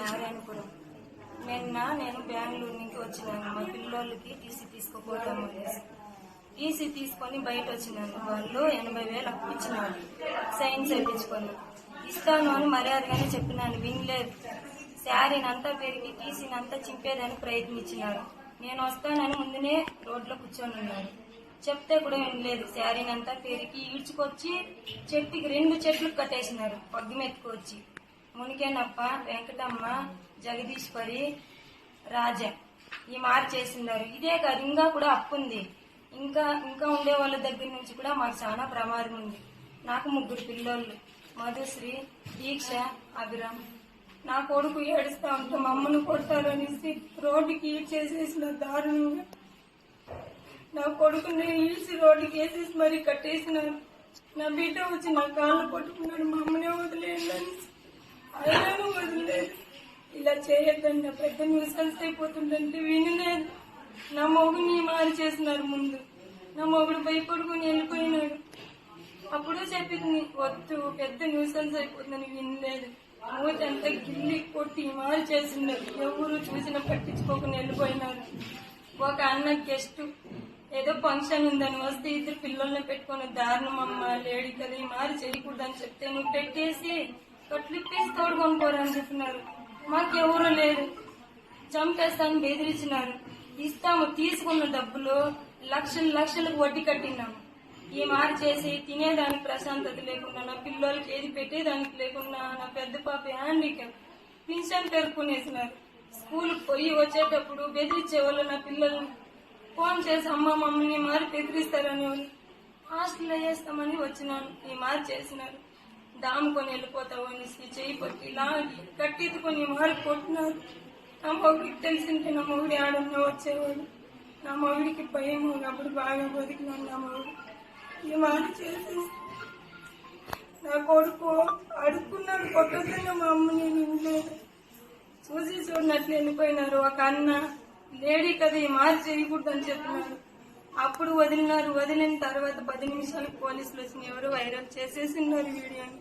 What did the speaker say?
నారాయణపురం నిన్న నేను బెంగళూరు నుంచి వచ్చినాను. మా పిల్లోళ్ళకి టీసీ తీసుకుపోతాము అనేసి. టీసీ తీసుకొని బయట వచ్చినాను. వాళ్ళు ఎనభై వేలు అప్పించినాడు సైన్స్ సైన్ చేయించుకొని ఇస్తాను అని మర్యాదగానే చెప్పినాను. వినలేదు. శారీని అంతా పెరిగి టీసీని అంతా చింపేదని ప్రయత్నించినారు. నేను వస్తానని ముందునే రోడ్లో కూర్చొని ఉన్నాను. చెప్తే కూడా వినలేదు. శారీని అంతా పెరిగి ఈడ్చుకొచ్చి చెట్టుకి రెండు చెట్లు కట్టేసినారు. పగ్గిమెత్తుకొచ్చి. మునికేనప్ప వెంకటమ్మ జగదీశ్వరి రాజ. ఈ మార్చేసినారు ఇదే కాదు ఇంకా కూడా అప్పు ఉంది ఇంకా ఇంకా ఉండే వాళ్ళ దగ్గర నుంచి కూడా మాకు చాలా ప్రమాదం ఉంది. నాకు ముగ్గురు పిల్లోళ్ళు. మధుశ్రీ దీక్ష అభిరామ్. నా కొడుకు ఏడుస్తా ఉంటే మా కొడతారు అనేసి రోడ్డుకి చేసేసిన దారుణంగా. నా కొడుకుని ఈడ్చి రోడ్డుకి వేసేసి మరీ కట్టేసినారు. నా బిడ్డ వచ్చి నా కాళ్ళు పట్టుకున్నాడు మా అమ్మనే వదిలేయండి అనేసి. అలాగే వదిలేదు ఇలా చేయొద్దండి పెద్ద న్యూసెన్స్ అయిపోతుందంటే వినలేదు. నా మొగుని మారి చేసినారు ముందు. నా మొగుడు భయపడుకుని వెళ్ళిపోయినాడు. అప్పుడు చెప్పింది వద్దు పెద్ద న్యూసెన్స్ అయిపోతుందని వినలేదు. మూతి అంతా గిల్లి కొట్టి మారి చేసినారు ఎవరు చూసినా పట్టించుకోకుండా వెళ్ళిపోయినారు. ఒక అన్న గెస్ట్ ఏదో ఫంక్షన్ ఉందని వస్తే ఇద్దరు పిల్లల్ని పెట్టుకుని దారుణం అమ్మ లేడీ కదా ఈ మారి చేయకూడదని చెప్తే నువ్వు పెట్టేసి కట్లిప్పేసి తోడుకొని పోరని చెప్పినారు మాకెవరు లేదు చంపేస్తాను బెదిరించినారు. ఇస్తాము తీసుకున్న డబ్బులు లక్షలు లక్షలకు వడ్డీ కట్టినాము. ఈ మారి చేసి తినేదానికి ప్రశాంతత లేకుండా నా పిల్లలకి ఏది పెట్టేదానికి లేకుండా నా పెద్ద పాప హ్యాండిక్యాప్ పింఛన్ పేర్కొనేసినారు. స్కూల్ పోయి వచ్చేటప్పుడు బెదిరించే వాళ్ళు నా పిల్లల్ని. ఫోన్ చేసి అమ్మ మమ్మల్ని మారి బెదిరిస్తారని హాస్టల్లో వేస్తామని వచ్చినాను. ఈ మారి చేసినారు. దాముకొని వెళ్ళిపోతావు అనేసి చేయి పట్టి లాగి కట్టెత్తుకొని మారి కొట్టినారు. నా మొగుడికి తెలిసింటే నా మొగుడి ఆడన్నా వచ్చేవాడు. నా మొగుడికి భయం అప్పుడు బాగా బతికినాను నా మొగుడు. ఈ మాట చేసేసి నా కొడుకు అడుక్కున్నాడు. కొట్టొద్దని మా అమ్మ నేను వినలేదు. చూసి చూడనట్లు వెళ్ళిపోయినారు. ఒక అన్న లేడీ కదా ఈ మార్చి చేయకూడదని చెప్పినారు. అప్పుడు వదిలినారు. వదిలిన తర్వాత పది నిమిషాలకు పోలీసులు వచ్చిన ఎవరు వైరల్ చేసేసినారు వీడియోని.